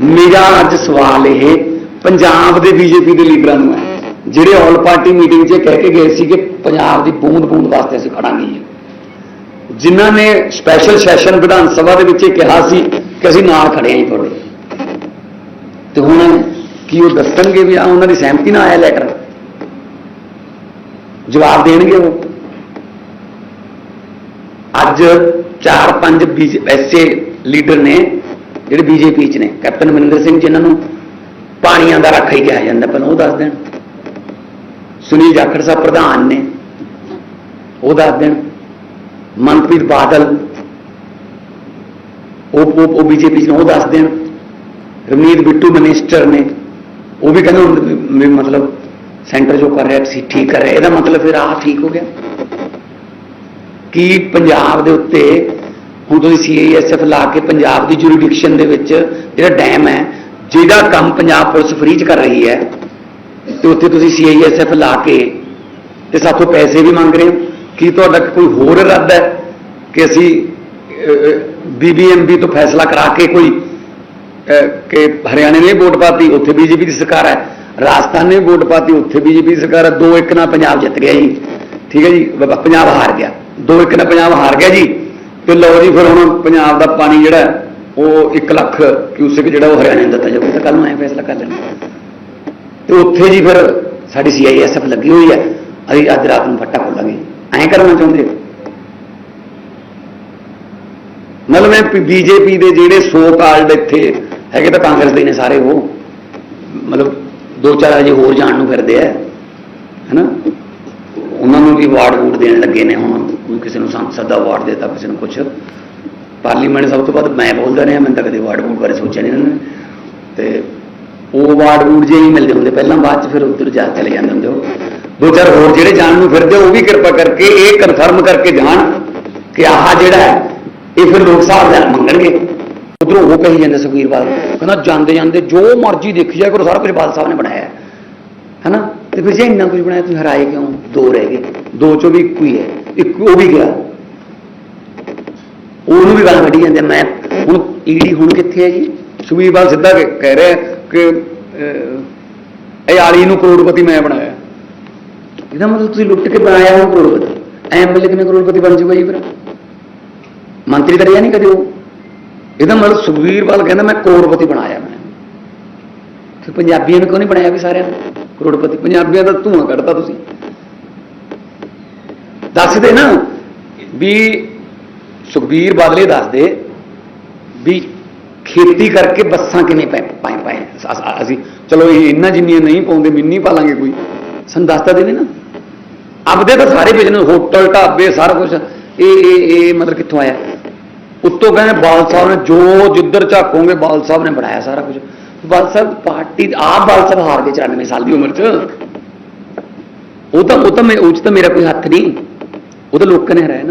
ਮੇਰਾ ਅੱਜ ਸਵਾਲ ਇਹ ਪੰਜਾਬ ਦੇ ਬੀਜੇਪੀ ਦੇ ਲੀਡਰਾਂ ਨੂੰ ਹੈ। ਜਿਹੜੇ ਆਲ ਪਾਰਟੀ ਮੀਟਿੰਗ 'ਚ ਇਹ ਕਹਿ ਕੇ ਗਏ ਸੀ ਕਿ ਪੰਜਾਬ ਦੀ ਬੂੰਦ ਬੂੰਦ ਵਾਸਤੇ ਅਸੀਂ ਖੜਾਂਗੇ ਜੀ। ਜਿਨ੍ਹਾਂ ਨੇ ਸਪੈਸ਼ਲ ਸੈਸ਼ਨ ਵਿਧਾਨ ਸਭਾ ਦੇ ਵਿੱਚ ਇਹ ਕਿਹਾ ਸੀ ਕਿ ਅਸੀਂ ਨਾਲ ਖੜੇ ਆਂ ਜੀ ਤੁਹਾਡੇ ਤੇ ਹੁਣ ਕੀ ਉਹ ਦੱਸਣਗੇ ਵੀ ਆ, ਉਹਨਾਂ ਦੀ ਸਹਿਮਤੀ ਨਾਲ ਆਇਆ ਲੈਟਰ ਜਵਾਬ ਦੇਣਗੇ ਉਹ। ਅੱਜ 4-5 ਐਸੇ ਲੀਡਰ ਨੇ ਜਿਹੜੇ ਬੀਜੇਪੀ ਚ ਨੇ, ਕੈਪਟਨ ਅਮਰਿੰਦਰ ਸਿੰਘ ਜਿਨ੍ਹਾਂ ਨੂੰ ਪਾਣੀਆਂ ਦਾ ਰੱਖਾ ਹੀ ਕਿਹਾ ਜਾਂਦਾ ਪਹਿਲਾਂ ਉਹ ਦੱਸ ਦੇਣ। ਸੁਨੀਲ ਜਾਖੜ ਸਾਹਿਬ ਪ੍ਰਧਾਨ ਨੇ, ਉਹ ਦੱਸ ਦੇਣ। ਮਨਪ੍ਰੀਤ ਬਾਦਲ, ਉਹ ਉਹ ਉਹ ਬੀਜੇਪੀ ਚ ਨੇ, ਉਹ ਦੱਸ ਦੇਣ। ਰਮਨੀਤ ਬਿੱਟੂ ਮਿਨਿਸਟਰ ਨੇ, ਉਹ ਵੀ ਕਹਿੰਦੇ ਹੁਣ ਮਤਲਬ ਸੈਂਟਰ ਜੋ ਕਰ ਰਿਹਾ, ਤੁਸੀਂ ਠੀਕ ਕਰ ਰਿਹਾ ਇਹਦਾ ਮਤਲਬ ਫਿਰ ਆਹ ਠੀਕ ਹੋ ਗਿਆ। ਕਿ ਪੰਜਾਬ ਦੇ ਉੱਤੇ ਹੁਣ ਤੁਸੀਂ ਸੀਆਈਐਸਐਫ ਲਾ ਕੇ ਪੰਜਾਬ ਦੀ ਜੁਰੀਡਿਕਸ਼ਨ ਦੇ ਵਿੱਚ ਜਿਹੜਾ ਡੈਮ ਹੈ, ਜਿਹਦਾ ਕੰਮ ਪੰਜਾਬ ਪੁਲਿਸ ਫ੍ਰੀ ਚ ਕਰ ਰਹੀ ਹੈ, ਤੇ ਉੱਥੇ ਤੁਸੀਂ ਸੀਆਈਐਸਐਫ ਲਾ ਕੇ ਤੇ ਸਾਥੋਂ ਪੈਸੇ ਵੀ ਮੰਗ ਰਹੇ ਹੋ। ਕੀ ਤੁਹਾਡਾ ਕੋਈ ਹੋਰ ਇਰਾਦਾ ਹੈ ਕਿ ਅਸੀਂ ਬੀਬੀਐਮਬੀ ਤੋਂ ਫੈਸਲਾ ਕਰਾ ਕੇ ਕੋਈ ਕਿ ਹਰਿਆਣੇ ਨੇ ਵੋਟ ਪਾਤੀ, ਉੱਥੇ ਬੀਜੇਪੀ ਦੀ ਸਰਕਾਰ ਹੈ। ਰਾਜਸਥਾਨ ਨੇ ਵੋਟ ਪਾਤੀ, ਉੱਥੇ ਬੀਜੇਪੀ ਦੀ ਸਰਕਾਰ ਹੈ। ਦੋ ਇੱਕ ਨਾਲ ਪੰਜਾਬ ਜਿੱਤ ਗਿਆ ਜੀ। ਠੀਕ ਹੈ ਜੀ? ਪੰਜਾਬ ਹਾਰ ਗਿਆ। ਦੋ ਇੱਕ ਨਾਲ ਪੰਜਾਬ ਹਾਰ ਗਿਆ ਜੀ। ਤੇ ਲਓ ਜੀ ਫਿਰ ਹੁਣ ਪੰਜਾਬ ਦਾ ਪਾਣੀ ਜਿਹੜਾ, ਉਹ 1 ਲੱਖ ਕਿਊਸਿਕ ਜਿਹੜਾ ਉਹ ਹਰਿਆਣੇ ਨੂੰ ਦਿੱਤਾ ਜਾਊਗਾ ਤਾਂ ਕੱਲ ਨੂੰ ਐ ਫੈਸਲਾ ਕਰ ਲੈਣਾ ਤੇ ਉੱਥੇ ਜੀ ਫਿਰ ਸਾਡੀ ਸੀਆਈਐਸਐਫ ਲੱਗੀ ਹੋਈ ਹੈ। ਅਸੀਂ ਅੱਜ ਰਾਤ ਨੂੰ ਫੱਟਾ ਖੋਲਾਂਗੇ। ਐਂ ਕਰਨਾ ਚਾਹੁੰਦੇ ਹੋ? ਮਤਲਬ ਇਹ ਬੀਜੇਪੀ ਦੇ ਜਿਹੜੇ ਸੋ ਕਾਲਡ ਇੱਥੇ ਹੈਗੇ ਤਾਂ ਕਾਂਗਰਸ ਦੇ ਨੇ ਸਾਰੇ ਉਹ। ਮਤਲਬ ਦੋ ਚਾਰ ਅਜੇ ਹੋਰ ਜਾਣ ਨੂੰ ਫਿਰਦੇ ਆ। ਹੈਨਾ? ਉਹਨਾਂ ਨੂੰ ਵੀ ਵਾਰਡ ਵੂਡ ਦੇਣ ਲੱਗੇ ਨੇ ਹੁਣ। ਕੋਈ ਕਿਸੇ ਨੂੰ ਸੰਸਦ ਦਾ ਅਵਾਰਡ ਦੇਤਾ, ਕਿਸੇ ਨੂੰ ਕੁਛ। ਪਾਰਲੀਮੈਂਟ ਸਭ ਤੋਂ ਵੱਧ ਮੈਂ ਬੋਲਦਾ ਰਿਹਾ ਮੈਂ ਤਾਂ ਕਦੇ ਅਵਾਰਡ ਵੂਡ ਬਾਰੇ ਸੋਚਿਆ ਨਹੀਂ ਇਹਨਾਂ ਨੇ। ਤੇ ਉਹ ਅਵਾਰਡ ਵੂਡ ਜੇ ਹੀ ਮਿਲਦੇ ਹੁੰਦੇ, ਪਹਿਲਾਂ ਬਾਅਦ ਚ ਫਿਰ ਉੱਧਰ ਜਾ ਚਲੇ ਜਾਂਦੇ ਹੁੰਦੇ ਉਹ। ਦੋ ਚਾਰ ਹੋਰ ਜਿਹੜੇ ਜਾਣ ਨੂੰ ਫਿਰਦੇ, ਉਹ ਵੀ ਕਿਰਪਾ ਕਰਕੇ ਇਹ ਕਨਫਰਮ ਕਰਕੇ ਜਾਣ ਕਿ ਆਹ ਜਿਹੜਾ ਹੈ, ਇਹ ਫਿਰ ਲੋਕ ਸਾਹਿਬ ਦਾ ਮੰਗਣਗੇ। ਉਧਰੋਂ ਉਹ ਕਹੀ ਜਾਂਦੇ ਸੁਖਬੀਰ ਬਾਦਲ ਕਹਿੰਦਾ ਜਾਂਦੇ ਜਾਂਦੇ ਜੋ ਮਰਜ਼ੀ ਦੇਖੀ ਜਾਏ ਕਰੋ, ਸਾਰਾ ਕੁਝ ਬਾਦਲ ਸਾਹਿਬ ਨੇ ਬਣਾਇਆ ਹੈ। ਹੈਨਾ? ਤੇ ਫਿਰ ਜੇ ਇੰਨਾ ਕੁਝ ਬਣਾਇਆ, ਤੁਸੀਂ ਹਰਾਏ ਕਿਉਂ? ਦੋ ਰਹਿ ਗਏ। ਦੋ ਚੋਂ ਵੀ ਇੱਕੋ ਹੀ ਹੈ। ਇੱਕ ਉਹ ਵੀ ਗਿਆ। ਉਹਨੂੰ ਵੀ ਗਾਲਾਂ ਕੱਢੀ ਜਾਂਦੇ ਮੈਂ ਹੁਣ ਈਡੀ ਹੁਣ ਕਿੱਥੇ ਹੈ ਜੀ ਸੁਖਬੀਰ ਬਾਦਲ ਸਿੱਧਾ ਕਹਿ ਰਿਹਾ ਕਿ ਅਹ, ਇਹ ਆਲੀ ਨੂੰ ਕਰੋੜਪਤੀ ਮੈਂ ਬਣਾਇਆ। ਇਹਦਾ ਮਤਲਬ ਤੁਸੀਂ ਲੁੱਟ ਕੇ ਬਣਾਇਆ ਉਹ ਕਰੋੜਪਤੀ। ਐਮਐਲਏ ਕਿਵੇਂ ਕਰੋੜਪਤੀ ਬਣ ਜਾਊਗਾ ਜੀ ਫਿਰ? ਮੰਤਰੀ ਤਾਂ ਰਿਹਾ ਨਹੀਂ ਕਦੇ ਉਹ। ਇਹਦਾ ਮਤਲਬ ਸੁਖਬੀਰ ਬਾਦਲ ਕਹਿੰਦਾ ਮੈਂ ਕਰੋੜਪਤੀ ਬਣਾਇਆ ਮੈਂ। ਫਿਰ ਪੰਜਾਬੀਆਂ ਨੂੰ ਕਿਉਂ ਨਹੀਂ ਬਣਾਇਆ ਵੀ ਸਾਰਿਆਂ ਨੂੰ? ਕਰੋੜਪਤੀ। ਪੰਜਾਬੀਆਂ ਦਾ ਧੂਆਂ ਕੱਢਤਾ ਤੁਸੀਂ। ਦੱਸਦੇ ਨਾ ਵੀ ਸੁਖਬੀਰ ਬਾਦਲੇ ਦੱਸਦੇ ਵੀ ਖੇਤੀ ਕਰਕੇ ਬੱਸਾਂ ਕਿਵੇਂ ਪੈ ਪਾਏ ਪਾਏ ਅਸੀਂ ਚਲੋ ਇਹ ਇੰਨਾ ਜਿੰਨੀਆਂ ਨਹੀਂ ਪਾਉਂਦੇ, ਮਿੰਨੀ ਪਾ ਲਾਂਗੇ ਕੋਈ। ਸਾਨੂੰ ਦੱਸਤਾ ਦੇਵੇ ਨਾ। ਆਪਦੇ ਤਾਂ ਸਾਰੇ ਬਿਜ਼ਨਸ ਹੋਟਲ ਢਾਬੇ, ਸਾਰਾ ਕੁਝ ਇਹ ਇਹ ਇਹ ਮਤਲਬ ਕਿੱਥੋਂ ਆਇਆ? ਉੱਤੋਂ ਕਹਿੰਦੇ ਬਾਲ ਸਾਹਿਬ ਨੇ ਜੋ ਜਿੱਧਰ ਝਾਕੋਗੇ ਬਾਲ ਸਾਹਿਬ ਨੇ ਬਣਾਇਆ ਸਾਰਾ ਕੁਝ ਬਾਲ ਸਾਹਿਬ ਪਾਰਟੀ, ਆਪ ਬਾਲ ਸਾਹਿਬ ਹਾਰ ਗਏ 94 ਸਾਲ ਦੀ ਉਮਰ 'ਚ। ਉਹ ਤਾਂ ਉਹ ਤਾਂ ਮੈਂ ਉਹ 'ਚ ਤਾਂ ਮੇਰਾ ਕੋਈ ਹੱਥ ਨਹੀਂ। ਉਹ ਤਾਂ ਲੋਕਾਂ ਨੇ ਹਰਾਇਆ ਨਾ।